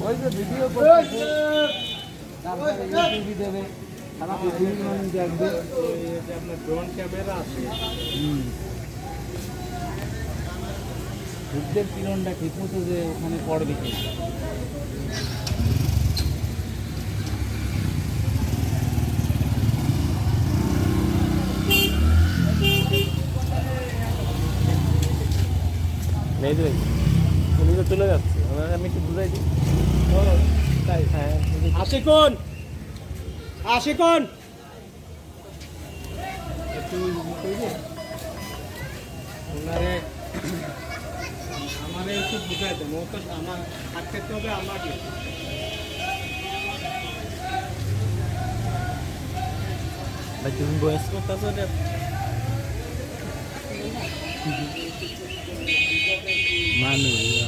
ওই যে ভিডিও তারপরে ক্যামেরা আছে কিরণটা ঠিক মতো যে ওখানে পড়বে কি নেই তো উনি তো চলে যাচ্ছে। আমি একটু বুঝাই দিই। তাই হ্যাঁ একটু কইবে ওনারে আমারে একটু বুঝাই দেন। ও তো আমার থাকতে হবে আমাকে। তুমি বয়স 安的一个